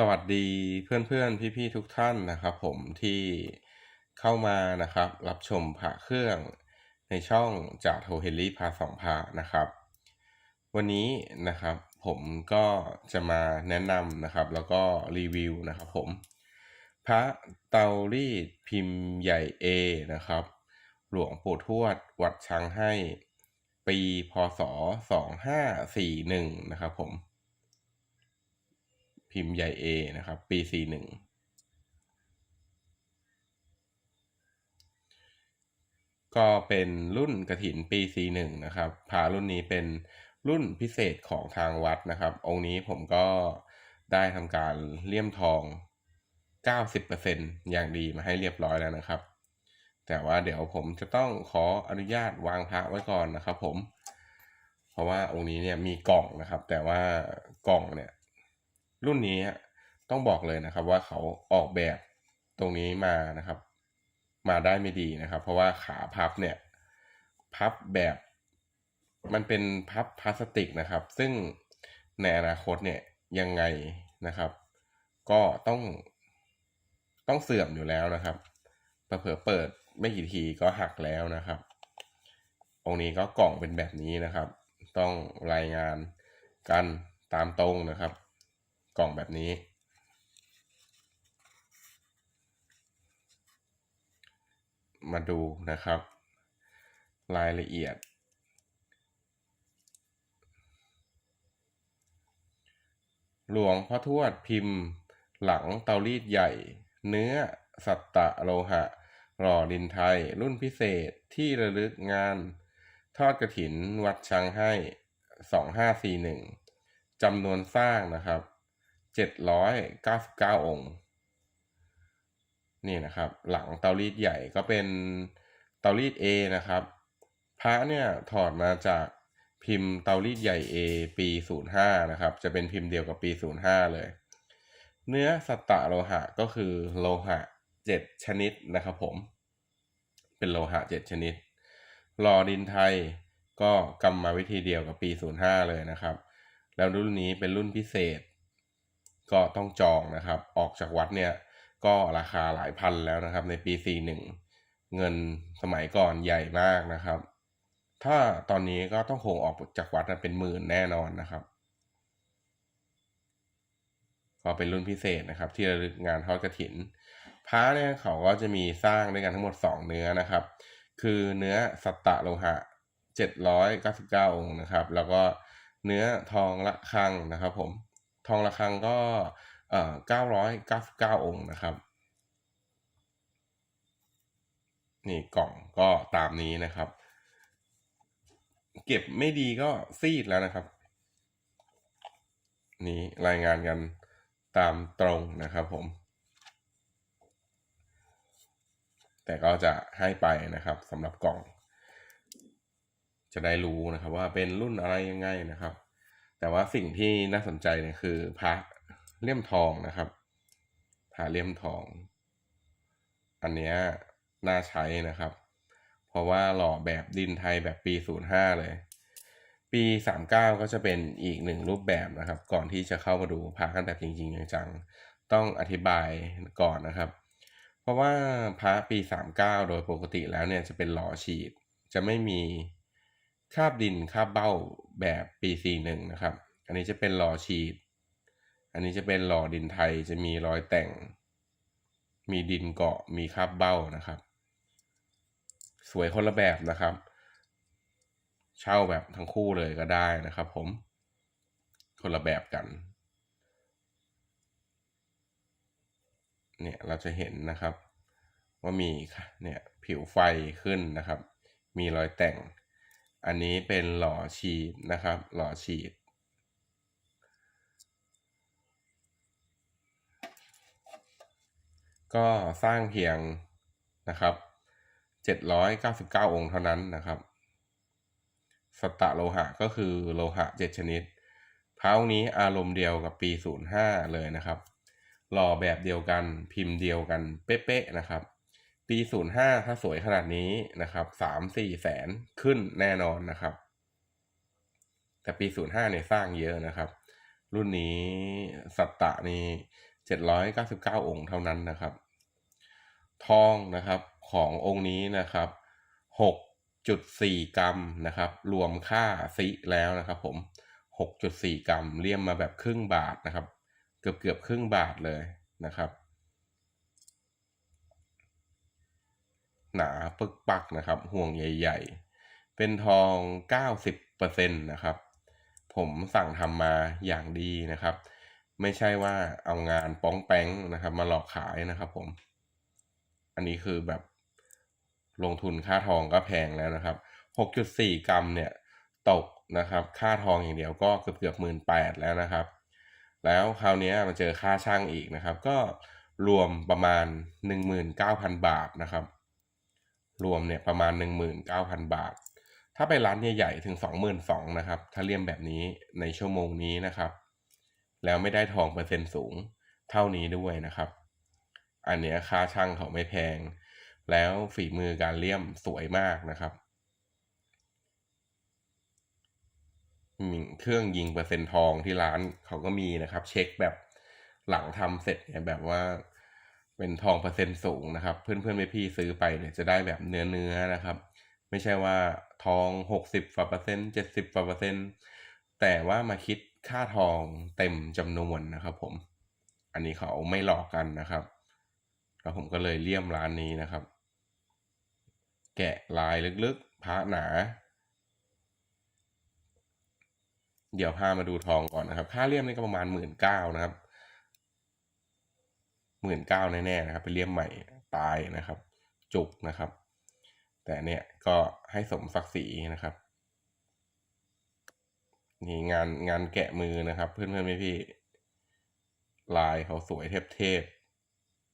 สวัสดีเพื่อนๆ พี่ๆ ทุกท่านนะครับ ผมที่เข้ามานะครับ รับชมพระเครื่องในช่องจากโทเฮลลี่พาสองพระนะครับ วันนี้นะครับผมก็จะมาแนะนำนะครับ แล้วก็รีวิวนะครับผม พระเตารีดพิมพ์ใหญ่ A นะครับ หลวงปู่ทวดวัดช้างให้ ปีพศ 2541 นะครับผม พิมพ์ใหญ่ A นะครับ ปี 41 ก็เป็นรุ่นกระถินปี 41 นะครับพารุ่นนี้เป็นรุ่นพิเศษของทางวัดนะครับ องค์นี้ผมก็ได้ทำการเลี่ยมทอง 90%อย่างดีมาให้เรียบร้อยแล้วนะครับ แต่ว่าเดี๋ยวผมจะต้องขออนุญาตวางพระไว้ก่อนนะครับผม เพราะว่าองค์นี้เนี่ยมีกล่องนะครับ แต่ว่ากล่องเนี่ย รุ่นนี้ต้องบอกเลยนะครับว่าเขาออกแบบตรงนี้มานะครับ มาได้ไม่ดีนะครับ เพราะว่าขาพับเนี่ยพับแบบมันเป็นพับพลาสติกนะครับ ซึ่งในอนาคตเนี่ยยังไงนะครับ ก็ต้องต้องเสื่อมอยู่แล้วนะครับเผลอเปิดไม่กี่ทีก็หักแล้วนะครับองค์นี้ก็กล่องเป็นแบบนี้นะครับ ต้องรายงานกันตามตรงนะครับ กล่องแบบนี้ มาดูนะครับ รายละเอียด หลวงพ่อทวดพิมพ์ หลังเตารีดใหญ่ เนื้อสัตตะโลหะ หล่อดินไทย รุ่นพิเศษที่ระลึกงาน ทอดกระถินวัดช้างให้ 2541จำนวนสร้างนะครับ 799 องค์ นี่นะครับ หลังเตารีดใหญ่ก็เป็นเตารีด A นะครับ พระเนี่ยถอดมาจากพิมพ์เตารีดใหญ่ A ปี 05 นะครับ จะเป็นพิมพ์เดียวกับปี 05 เลย เนื้อสัตตะโลหะก็คือโลหะ 7 ชนิดนะครับผม เป็นโลหะ 7 ชนิดหล่อดินไทยก็กรรมวิธีเดียวกับปี 05 เลยนะครับ แล้วรุ่นนี้เป็นรุ่นพิเศษ ก็ต้องจองนะครับ ออกจากวัดเนี่ยก็ราคาหลายพันแล้วนะครับ ในปี 41 เงินสมัยก่อนใหญ่มากนะครับ ถ้าตอนนี้ก็ต้องคงออกจากวัดเป็นหมื่นแน่นอนนะครับ ก็เป็นรุ่นพิเศษนะครับ ที่ระลึกงานทอดกระถินพระเนี่ยเขาก็จะมีสร้างด้วยกันทั้งหมด 2 เนื้อนะครับ คือเนื้อสัตตะโลหะ 799 องค์นะครับ แล้วก็เนื้อทองละคังนะครับผม ทองละคังก็เอ่อ999องค์นะครับ นี่กล่องก็ตามนี้นะครับ เก็บไม่ดีก็ซีดแล้วนะครับ นี่รายงานกันตามตรงนะครับผม แต่ก็จะให้ไปนะครับสำหรับกล่อง จะได้รู้นะครับว่าเป็นรุ่นอะไรยังไงนะครับ แต่ว่าสิ่งที่น่าสนใจเนี่ยคือพระเลี่ยมทองนะครับพระเลี่ยมทอง อันเนี้ยน่าใช้นะครับ เพราะว่าหล่อแบบดินไทยแบบปี 05 เลย ปี 39 ก็จะเป็นอีกหนึ่งรูปแบบนะครับ ก่อนที่จะเข้ามาดูพระกันแบบจริงๆจังๆต้องอธิบายก่อนนะครับ เพราะว่าพระปี 39 โดยปกติแล้วเนี่ยจะเป็นหล่อฉีดจะไม่มี คาบดินคาบเบ้าแบบปี41นะครับ อันนี้จะเป็นหล่อฉีด อันนี้จะเป็นหล่อดินไทยจะมีรอยแต่ง มีดินเกาะมีคาบเบ้านะครับ สวยคนละแบบนะครับ เช่าแบบทั้งคู่เลยก็ได้นะครับ ผมคนละแบบกัน เนี่ยเราจะเห็นนะครับ ว่ามีเนี่ยผิวไฟขึ้นนะครับ มีรอยแต่ง อันนี้เป็นหล่อฉีดนะครับ หล่อฉีด ก็สร้างเพียงนะครับ 799 องค์เท่านั้นนะครับสตะโลหะก็คือโลหะ 7 ชนิดพระองค์นี้อารมณ์เดียวกับปี 05 เลยนะครับ หล่อแบบเดียวกันพิมพ์เดียวกันเป๊ะๆนะครับ ปี05ถ้าสวยขนาดนี้นะครับ3-4แสนขึ้นแน่นอนนะครับ แต่ปี05เนี่ยสร้างเยอะนะครับ รุ่นนี้สัตตะนี่799อยเก้าสิบเก้าองค์เท่านั้นนะครับ ทองนะครับขององค์นี้นะครับ6.4กรัมนะครับ รวมค่าซิแล้วนะครับผม6.4กรัมเลี่ยมมาแบบครึ่งบาทนะครับ เกือบเกือบครึ่งบาทเลยนะครับ หนาปึกปักนะครับ ห่วงใหญ่ ๆ เป็นทอง 90%นะครับ ผมสั่งทำมาอย่างดีนะครับ ไม่ใช่ว่าเอางานป้องแป้งนะครับ มาหลอกขายนะครับผม อันนี้คือแบบลงทุนค่าทองก็แพงแล้วนะครับ 6.4 กรัมเนี่ยตกนะครับ ค่าทองอย่างเดียวก็เกือบเกือบหมื่นแปดแล้วนะครับ แล้วคราวนี้มาเจอค่าช่างอีกนะครับ ก็รวมประมาณ 19,000 บาทนะครับ รวมเนี่ยประมาณ 19,000 บาท ถ้าไปร้านใหญ่ๆถึง 22,000นะครับ ถ้าเลี่ยมแบบนี้ในชั่วโมงนี้นะครับ แล้วไม่ได้ทองเปอร์เซ็นต์สูงเท่านี้ด้วยนะครับ อันเนี้ยค่าช่างเขาไม่แพง แล้วฝีมือการเลี่ยมสวยมากนะครับเครื่องยิงเปอร์เซ็นต์ทองที่ร้านเขาก็มีนะครับ เช็คแบบหลังทำเสร็จเนี่ยแบบว่า เป็นทองเปอร์เซ็นต์สูงนะครับ เพื่อนเพื่อนๆพี่ซื้อไปเนี่ยจะได้แบบเนื้อเนื้อนะครับ ไม่ใช่ว่าทองหกสิบกว่าเปอร์เซ็นต์เจ็ดสิบกว่าเปอร์เซ็นต์แต่ว่ามาคิดค่าทองเต็มจำนวนนะครับ ผม อันนี้เขาไม่หลอกกันนะครับ แล้วผมก็เลยเลี่ยมร้านนี้นะครับ แกะลายลึกๆพระหนา เดี๋ยวพามาดูทองก่อนนะครับ ค่าเลี่ยมนี่ก็ประมาณหมื่นเก้านะครับ หมื่นเก้าแน่ๆนะครับ ไปเลี่ยมใหม่ตายนะครับ จุกนะครับ แต่เนี่ยก็ให้สมศักดิ์ศรีนะครับ นี่งานงานแกะมือนะครับ เพื่อนๆพี่ๆลายเขาสวยเทพ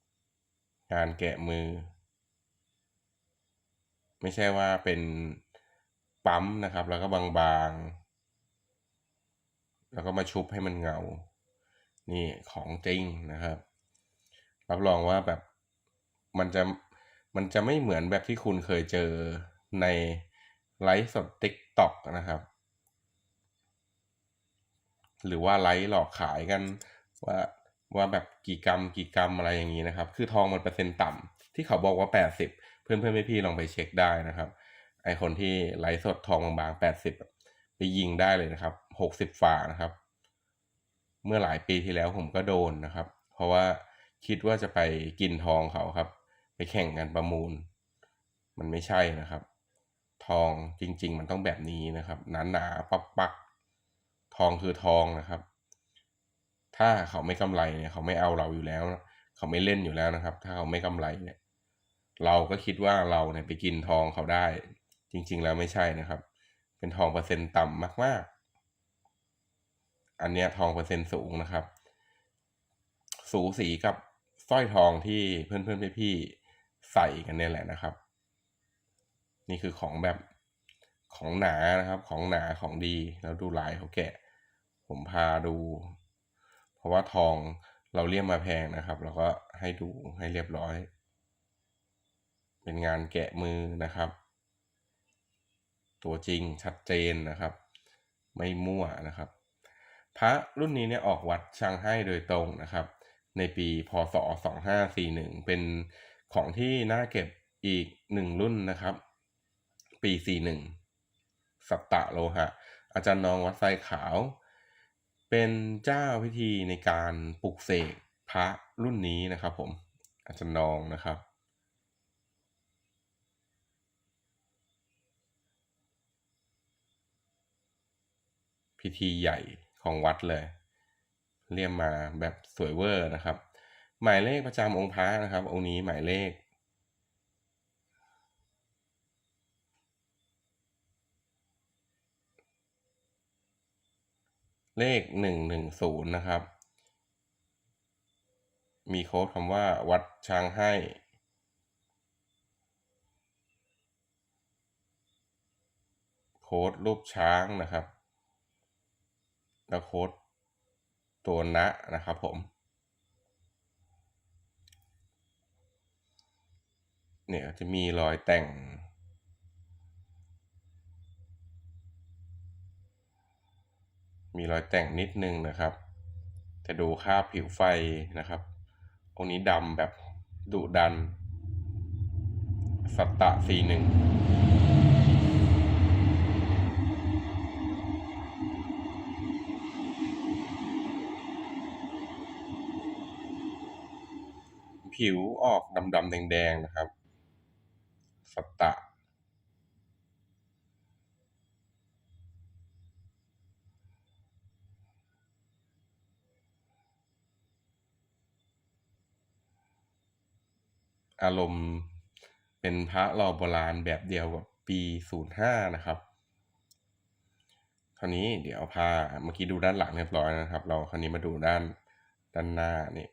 ๆงานแกะมือ ไม่ใช่ว่าเป็นปั๊มนะครับ แล้วก็บางๆ แล้วก็มาชุบให้มันเงา นี่ของจริงนะครับ รับรองว่าแบบมันจะมันจะไม่เหมือนแบบที่คุณเคยเจอในไลฟ์สด TikTok นะครับ หรือว่าไลฟ์หลอกขายกันว่าว่าแบบกี่กรัมกี่กรัมอะไรอย่างนี้นะครับ คือทองมันเปอร์เซ็นต์ต่ำที่เขาบอกว่า 80 เพื่อนเพื่อนพี่ๆลองไปเช็คได้นะครับ ไอคนที่ไลฟ์สดทองบางๆ 80 ไปยิงได้เลยนะครับ 60 ฝานะครับ เมื่อหลายปีที่แล้วผมก็โดนนะครับ เพราะว่า คิดว่าจะไปกินทองเขาครับ ไปแข่งกันประมูล มันไม่ใช่นะครับ ทองจริง ๆ มันต้องแบบนี้นะครับหนาๆปักปักทองคือทองนะครับ ถ้าเขาไม่กำไรเนี่ยเขาไม่เอาเราอยู่แล้ว เขาไม่เล่นอยู่แล้วนะครับ ถ้าเขาไม่กำไรเนี่ย เราก็คิดว่าเราเนี่ยไปกินทองเขาได้ จริง ๆ แล้วไม่ใช่นะครับ เป็นทองเปอร์เซ็นต์ต่ำมาก ๆ อันเนี้ยทองเปอร์เซ็นต์สูงนะครับ สูสีกับ สร้อยทองที่เพื่อนๆพี่ๆใส่กันเนี่ยแหละนะครับ นี่คือของแบบของหนานะครับ ของหนาของดีแล้วดูลายเขาแกะ ผมพาดู เพราะว่าทองเราเลี่ยมมาแพงนะครับเราก็ให้ดูให้เรียบร้อย เป็นงานแกะมือนะครับ ตัวจริงชัดเจนนะครับ ไม่มั่วนะครับ พระรุ่นนี้เนี่ยออกวัดช่างให้โดยตรงนะครับ ในปีพศ 2541 เป็นของที่น่าเก็บอีกหนึ่งรุ่นนะครับ ปี 41 สัตตะโลหะ อาจารย์นองวัดไซขาว เป็นเจ้าพิธีในการปลุกเสกพระรุ่นนี้นะครับผม อาจารย์นองนะครับพิธีใหญ่ของวัดเลย เรียมมาแบบสวยเวอร์นะครับ หมายเลขประจำองค์พระนะครับ องค์นี้หมายเลขเลขหนึ่งหนึ่งศูนย์นะครับ มีโค้ดคำว่าวัดช้างให้ โค้ดรูปช้างนะครับ แล้วโค้ด ตัวนะนะครับผมเนี่ยจะมีรอยแต่ง มีรอยแต่งนิดนึงนะครับจะดูค่าผิวไฟนะครับองนี้ดำแบบดุดัน สัตตะสีหนึ่ง ผิวออกดำๆแดงๆนะครับ สัตตะ อารมณ์เป็นพระรอโบราณแบบเดียวกับปีศูนย์ห้านะครับคราวนี้เดี๋ยวพาเมื่อกี้ดูด้านหลังเรียบร้อยนะครับ เราคราวนี้มาดูด้านด้านหน้านี่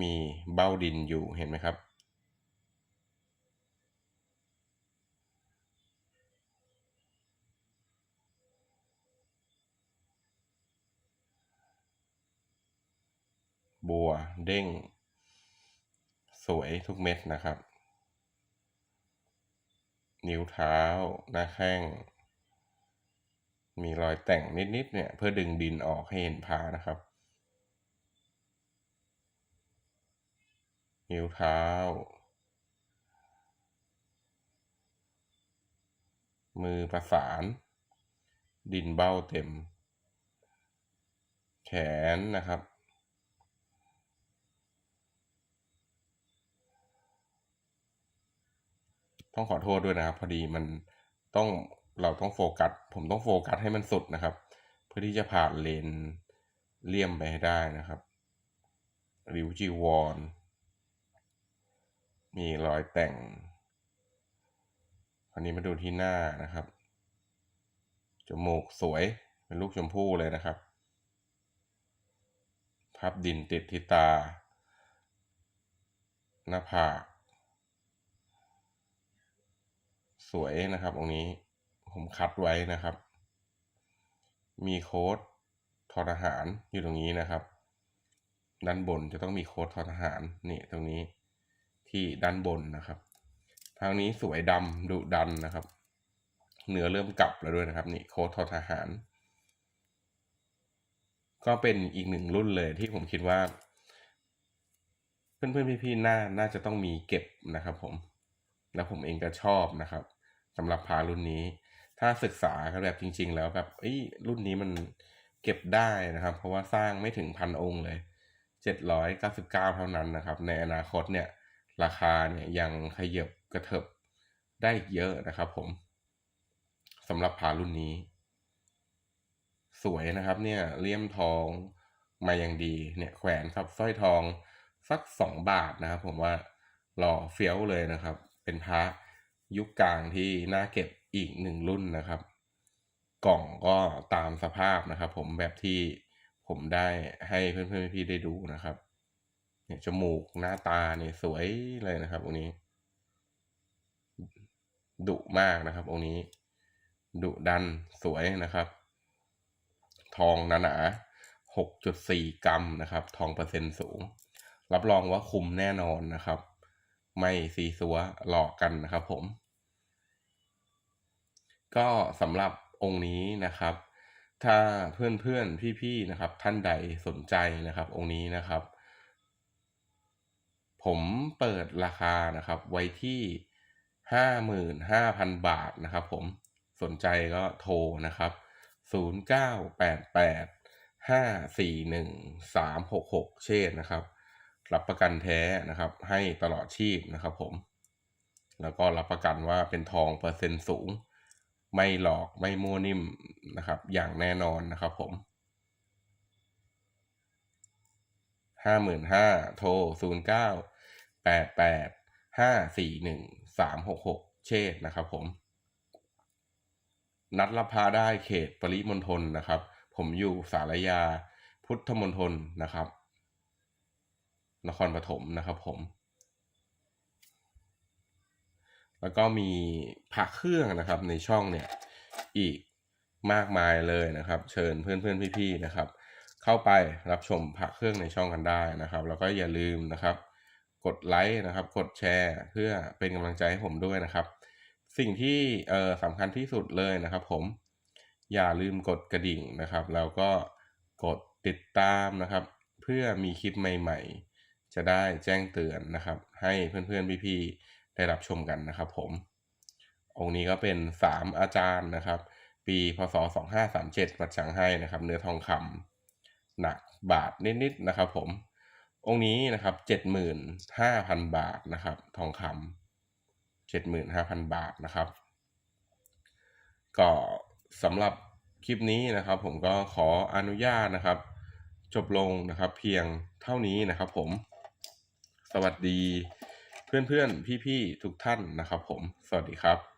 มีเบ้าดินอยู่เห็นไหมครับ บัวเด้ง สวยทุกเม็ดนะครับ นิ้วเท้า หน้าแข้ง มีรอยแต่งนิด ๆ เนี่ย เพื่อดึงดินออกให้เห็นผานะครับ นิ้วเท้า มือประสาน ดินเบ้าเต็ม แขนนะครับต้องขอโทษด้วยนะครับ พอดีมันต้องเราต้องโฟกัส ผมต้องโฟกัสให้มันสุดนะครับ เพื่อที่จะผ่านเลนเลี่ยมไปให้ได้นะครับ ริวจีวอน มีรอยแต่ง คราวนี้มาดูที่หน้านะครับ จมูกสวย เป็นลูกชมพู่เลยนะครับ พับดินติดที่ตา หน้าผาก สวยนะครับตรงนี้ ผมคัดไว้นะครับ มีโค้ดทอทหารอยู่ตรงนี้นะครับ ด้านบนจะต้องมีโค้ดทอทหาร นี่ตรงนี้ ที่ด้านบนนะครับ ทางนี้สวยดำดุดันนะครับ เนื้อเริ่มกลับแล้วด้วยนะครับ นี่โค้ดทอทหาร ก็เป็นอีกหนึ่งรุ่นเลยที่ผมคิดว่า เพื่อนๆพี่ๆน่าน่าจะต้องมีเก็บนะครับ ผม แล้วผมเองก็ชอบนะครับสำหรับพารุ่นนี้ ถ้าศึกษากันแบบจริง ๆ แล้วแบบเอ้รุ่นนี้มันเก็บได้นะครับ เพราะว่าสร้างไม่ถึงพันองค์เลยเจ็ดร้อยเก้าสิบเก้าเท่านั้นนะครับ ในอนาคตเนี่ย ราคาเนี่ยยังขยับกระเถิบได้เยอะนะครับผมสำหรับพารุ่นนี้ สวยนะครับเนี่ยเลี่ยมทองมาอย่างดีเนี่ยแขวนครับสร้อยทองสักสองบาทนะครับผมว่าหล่อเฟี้ยวเลยนะครับ เป็นพระยุคกลางที่น่าเก็บอีกหนึ่งรุ่นนะครับ กล่องก็ตามสภาพนะครับ ผมแบบที่ผมได้ให้เพื่อนๆพี่ๆได้ดูนะครับ เนี่ยจมูกหน้าตาเนี่ยสวยเลยนะครับองค์นี้ดุมากนะครับองค์นี้ดุดันสวยนะครับ ทองหนาหนาหกจุดสี่กรัมนะครับ ทองเปอร์เซ็นต์สูง รับรองว่าคุ้มแน่นอนนะครับ ไม่ซีซัวหลอกกันนะครับผม ก็สำหรับองค์นี้นะครับ ถ้าเพื่อนๆพี่ๆนะครับ ท่านใดสนใจนะครับ องค์นี้นะครับ ผมเปิดราคานะครับไว้ที่ห้าหมื่นห้าพันบาทนะครับผมสนใจก็โทรนะครับศูนย์เก้าแปดแปดห้าสี่หนึ่งสามหกหกเช่นนะครับ รับประกันแท้นะครับ ให้ตลอดชีพนะครับผม แล้วก็รับประกันว่าเป็นทองเปอร์เซ็นต์สูง ไม่หลอกไม่มั่วนิ่มนะครับ อย่างแน่นอนนะครับผมห้าหมื่นห้าโทรศูนย์เก้า แปดแปดห้าสี่หนึ่งสามหกหกเชษนะครับผม นัดรับพาได้เขตปริมณฑลนะครับ ผมอยู่สารยาพุทธมณฑลนะครับ นครปฐมนะครับผมแล้วก็มีพักเครื่องนะครับในช่องเนี่ยอีกมากมายเลยนะครับ เชิญเพื่อนๆพี่ๆนะครับ เข้าไปรับชมพักเครื่องในช่องกันได้นะครับ แล้วก็อย่าลืมนะครับ กดไลค์นะครับ กดแชร์เพื่อเป็นกำลังใจให้ผมด้วยนะครับ สิ่งที่เออสำคัญที่สุดเลยนะครับ ผมอย่าลืมกดกระดิ่งนะครับ แล้วก็กดติดตามนะครับ เพื่อมีคลิปใหม่ๆ จะได้แจ้งเตือนนะครับ ให้เพื่อนๆพี่ๆได้รับชมกันนะครับ ผม องค์นี้ก็เป็น 3 อาจารย์นะครับ ปีพศ 2537วัดฉางให้นะครับ เนื้อทองคำหนักบาทนิดๆนะครับ ผม องค์นี้นะครับ75,000บาทนะครับ ทองคำ75,000บาทนะครับ ก็สำหรับคลิปนี้นะครับ ผมก็ขออนุญาตนะครับ จบลงนะครับ เพียงเท่านี้นะครับผม สวัสดีเพื่อนๆ พี่ๆ ทุกท่านนะครับผม สวัสดีครับ